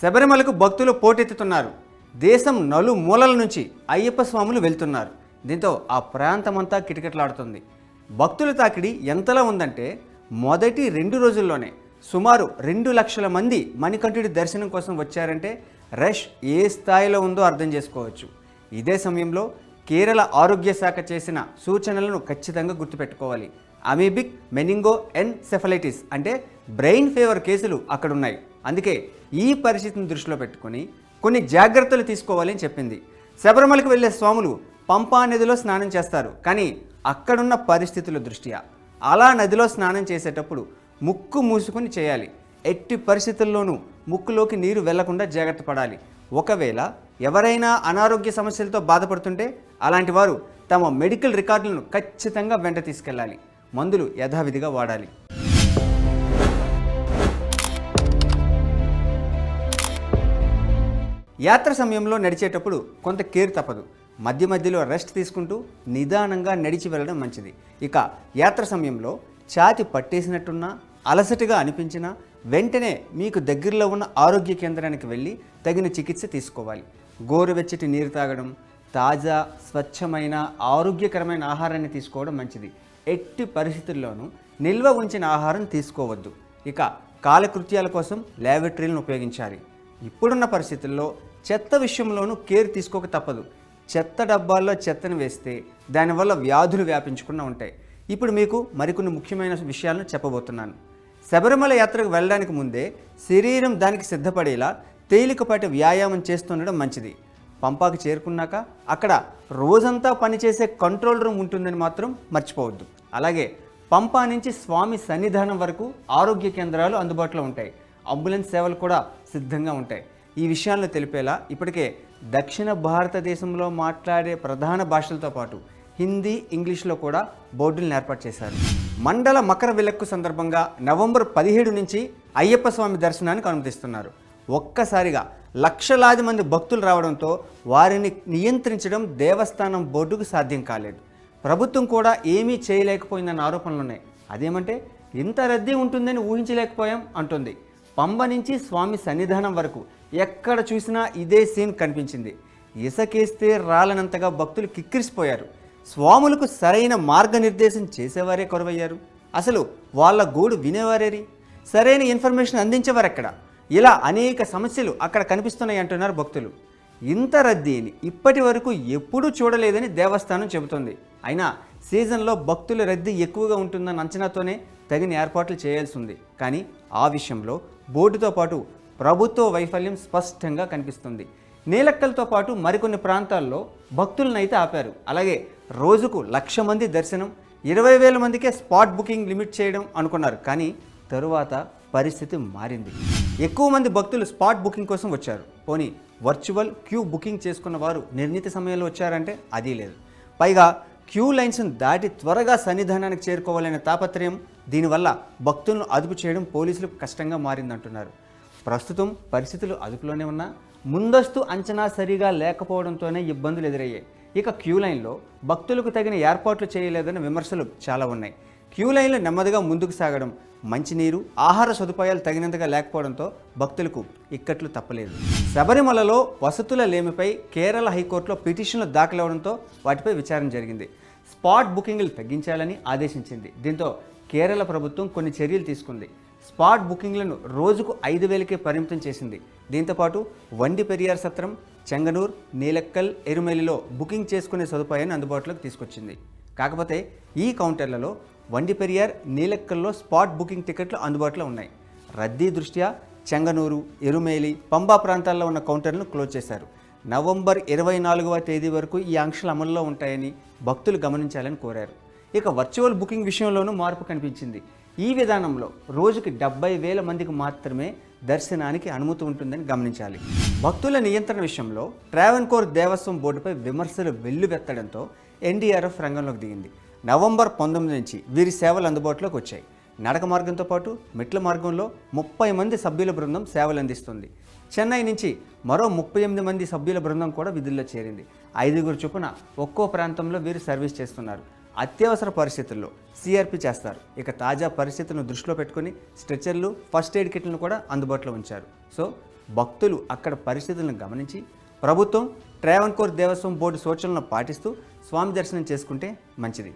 శబరిమలకు భక్తులు పోటెత్తుతున్నారు. దేశం నలుమూలల నుంచి అయ్యప్ప స్వాములు వెళ్తున్నారు. దీంతో ఆ ప్రాంతమంతా కిటకిటలాడుతుంది. భక్తుల తాకిడి ఎంతలా ఉందంటే మొదటి రెండు రోజుల్లోనే సుమారు రెండు లక్షల మంది మణికంఠుడి దర్శనం కోసం వచ్చారంటే రష్ ఏ స్థాయిలో ఉందో అర్థం చేసుకోవచ్చు. ఇదే సమయంలో కేరళ ఆరోగ్య శాఖ చేసిన సూచనలను ఖచ్చితంగా గుర్తుపెట్టుకోవాలి. అమీబిక్ మెనింగో ఎన్సెఫలైటిస్ అంటే బ్రెయిన్ ఫీవర్ కేసులు అక్కడ ఉన్నాయి అందుకే ఈ పరిస్థితిని దృష్టిలో పెట్టుకొని కొన్ని జాగ్రత్తలు తీసుకోవాలని చెప్పింది. శబరిమలకు వెళ్ళే స్వాములు పంపా నదిలో స్నానం చేస్తారు. కానీ అక్కడున్న పరిస్థితుల దృష్ట్యా అలా నదిలో స్నానం చేసేటప్పుడు ముక్కు మూసుకొని చేయాలి. ఎట్టి పరిస్థితుల్లోనూ ముక్కులోకి నీరు వెళ్ళకుండా జాగ్రత్త పడాలి. ఒకవేళ ఎవరైనా అనారోగ్య సమస్యలతో బాధపడుతుంటే అలాంటి వారు తమ మెడికల్ రికార్డులను ఖచ్చితంగా వెంట తీసుకెళ్ళాలి. మందులు యథావిధిగా వాడాలి. యాత్ర సమయంలో నడిచేటప్పుడు కొంత కేర్ తప్పదు. మధ్య మధ్యలో రెస్ట్ తీసుకుంటూ నిదానంగా నడిచి వెళ్ళడం మంచిది. ఇక యాత్ర సమయంలో ఛాతి పట్టేసినట్టున్నా అలసటగా అనిపించినా వెంటనే మీకు దగ్గరలో ఉన్న ఆరోగ్య కేంద్రానికి వెళ్ళి తగిన చికిత్స తీసుకోవాలి. గోరువెచ్చటి నీరు తాగడం తాజా స్వచ్ఛమైన ఆరోగ్యకరమైన ఆహారాన్ని తీసుకోవడం మంచిది. ఎట్టి పరిస్థితుల్లోనూ నిల్వ ఉంచిన ఆహారం తీసుకోవద్దు. ఇక కాలకృత్యాల కోసం ల్యాబొరేటరీలను ఉపయోగించాలి. ఇప్పుడున్న పరిస్థితుల్లో చెత్త విషయంలోనూ కేర్ తీసుకోక తప్పదు. చెత్త డబ్బాల్లో చెత్తను వేస్తే దానివల్ల వ్యాధులు వ్యాపించకుండా ఉంటాయి. ఇప్పుడు మీకు మరికొన్ని ముఖ్యమైన విషయాలను చెప్పబోతున్నాను. శబరిమల యాత్రకు వెళ్ళడానికి ముందే శరీరం దానికి సిద్ధపడేలా తేలికపాటి వ్యాయామం చేస్తుండడం మంచిది. పంపాకు చేరుకున్నాక అక్కడ రోజంతా పనిచేసే కంట్రోల్ రూమ్ ఉంటుందని మాత్రం మర్చిపోవద్దు. అలాగే పంపా నుంచి స్వామి సన్నిధానం వరకు ఆరోగ్య కేంద్రాలు అందుబాటులో ఉంటాయి. అంబులెన్స్ సేవలు కూడా సిద్ధంగా ఉంటాయి. ఈ విషయాలను తెలిపేలా ఇప్పటికే దక్షిణ భారతదేశంలో మాట్లాడే ప్రధాన భాషలతో పాటు హిందీ ఇంగ్లీష్లో కూడా బోర్డులను ఏర్పాటు చేశారు. మండల మకర విలక్కు సందర్భంగా నవంబర్ పదిహేడు నుంచి అయ్యప్ప స్వామి దర్శనానికి అనుమతిస్తున్నారు. ఒక్కసారిగా లక్షలాది మంది భక్తులు రావడంతో వారిని నియంత్రించడం దేవస్థానం బోర్డుకు సాధ్యం కాలేదు. ప్రభుత్వం కూడా ఏమీ చేయలేకపోయిందన్న ఆరోపణలు ఉన్నాయి. అదేమంటే ఇంత రద్దీ ఉంటుందని ఊహించలేకపోయాం అంటుంది. పంబ నుంచి స్వామి సన్నిధానం వరకు ఎక్కడ చూసినా ఇదే సీన్ కనిపించింది. ఇసకేస్తే రాలనంతగా భక్తులు కిక్కిరిసిపోయారు. స్వాములకు సరైన మార్గనిర్దేశం చేసేవారే కొరవయ్యారు. అసలు వాళ్ళ గోడు వినేవారేరి? సరైన ఇన్ఫర్మేషన్ అందించేవారెక్కడ? ఇలా అనేక సమస్యలు అక్కడ కనిపిస్తున్నాయి అంటున్నారు భక్తులు. ఇంత రద్దీని ఇప్పటి వరకు ఎప్పుడూ చూడలేదని దేవస్థానం చెబుతోంది. అయినా సీజన్లో భక్తుల రద్దీ ఎక్కువగా ఉంటుందన్న అంచనాతోనే తగిన ఏర్పాట్లు చేయాల్సి ఉంది. కానీ ఆ విషయంలో బోర్డుతో పాటు ప్రభుత్వ వైఫల్యం స్పష్టంగా కనిపిస్తుంది. నీలక్కలతో పాటు మరికొన్ని ప్రాంతాల్లో భక్తులనైతే ఆపారు. అలాగే రోజుకు లక్ష మంది దర్శనం ఇరవై వేల మందికే స్పాట్ బుకింగ్ లిమిట్ చేయడం అనుకున్నారు. కానీ తరువాత పరిస్థితి మారింది. ఎక్కువ మంది భక్తులు స్పాట్ బుకింగ్ కోసం వచ్చారు. పోనీ వర్చువల్ క్యూ బుకింగ్ చేసుకున్న వారు నిర్ణీత సమయంలో వచ్చారంటే అది లేదు. పైగా క్యూ లైన్స్ను దాటి త్వరగా సన్నిధానానికి చేరుకోవాలనే తాపత్రయం దీనివల్ల భక్తులను అదుపు చేయడం పోలీసులకు కష్టంగా మారిందంటున్నారు. ప్రస్తుతం పరిస్థితులు అదుపులోనే ఉన్నా ముందస్తు అంచనా సరిగా లేకపోవడంతోనే ఇబ్బందులు ఎదురయ్యాయి. ఇక క్యూ లైన్లో భక్తులకు తగిన ఏర్పాట్లు చేయలేదన్న విమర్శలు చాలా ఉన్నాయి. క్యూ లైన్లో నెమ్మదిగా ముందుకు సాగడం మంచినీరు ఆహార సదుపాయాలు తగినంతగా లేకపోవడంతో భక్తులకు ఇక్కట్లు తప్పలేదు. శబరిమలలో వసతుల లేమిపై కేరళ హైకోర్టులో పిటిషన్లు దాఖలవడంతో వాటిపై విచారణ జరిగింది. స్పాట్ బుకింగ్లు తగ్గించాలని ఆదేశించింది. దీంతో కేరళ ప్రభుత్వం కొన్ని చర్యలు తీసుకుంది. స్పాట్ బుకింగ్లను రోజుకు ఐదు వేలకే పరిమితం చేసింది. దీంతోపాటు వండి పెరియార్ సత్రం చెంగనూర్ నీలక్కల్ ఎరుమెలిలో బుకింగ్ చేసుకునే సదుపాయాన్ని అందుబాటులోకి తీసుకొచ్చింది. కాకపోతే ఈ కౌంటర్లలో వండి పెరియార్ నీలక్కల్లో స్పాట్ బుకింగ్ టికెట్లు అందుబాటులో ఉన్నాయి. రద్దీ దృష్ట్యా చెంగనూరు ఎరుమేలి పంబా ప్రాంతాల్లో ఉన్న కౌంటర్లను క్లోజ్ చేశారు. నవంబర్ ఇరవై నాలుగవ తేదీ వరకు ఈ ఆంక్షలు అమల్లో ఉంటాయని భక్తులు గమనించాలని కోరారు. ఇక వర్చువల్ బుకింగ్ విషయంలోనూ మార్పు కనిపించింది. ఈ విధానంలో రోజుకి డెబ్బై వేల మందికి మాత్రమే దర్శనానికి అనుమతి ఉంటుందని గమనించాలి. భక్తుల నియంత్రణ విషయంలో ట్రావెన్కోర్ దేవస్వం బోర్డుపై విమర్శలు వెల్లువెత్తడంతో ఎన్డీఆర్ఎఫ్ రంగంలోకి దిగింది. నవంబర్ పంతొమ్మిది నుంచి వీరి సేవలు అందుబాటులోకి వచ్చాయి. నడక మార్గంతో పాటు మెట్ల మార్గంలో ముప్పై మంది సభ్యుల బృందం సేవలు అందిస్తుంది. చెన్నై నుంచి మరో ముప్పై ఎనిమిది మంది సభ్యుల బృందం కూడా విధుల్లో చేరింది. ఐదుగురు చొప్పున ఒక్కో ప్రాంతంలో వీరు సర్వీస్ చేస్తున్నారు. అత్యవసర పరిస్థితుల్లో సిఆర్పి చేస్తారు. ఇక తాజా పరిస్థితులను దృష్టిలో పెట్టుకుని స్ట్రెచర్లు ఫస్ట్ ఎయిడ్ కిట్లను కూడా అందుబాటులో ఉంచారు. సో భక్తులు అక్కడ పరిస్థితులను గమనించి ప్రభుత్వం ట్రావెన్కోర్ దేవస్వం బోర్డు సూచనలను పాటిస్తూ స్వామి దర్శనం చేసుకుంటే మంచిది.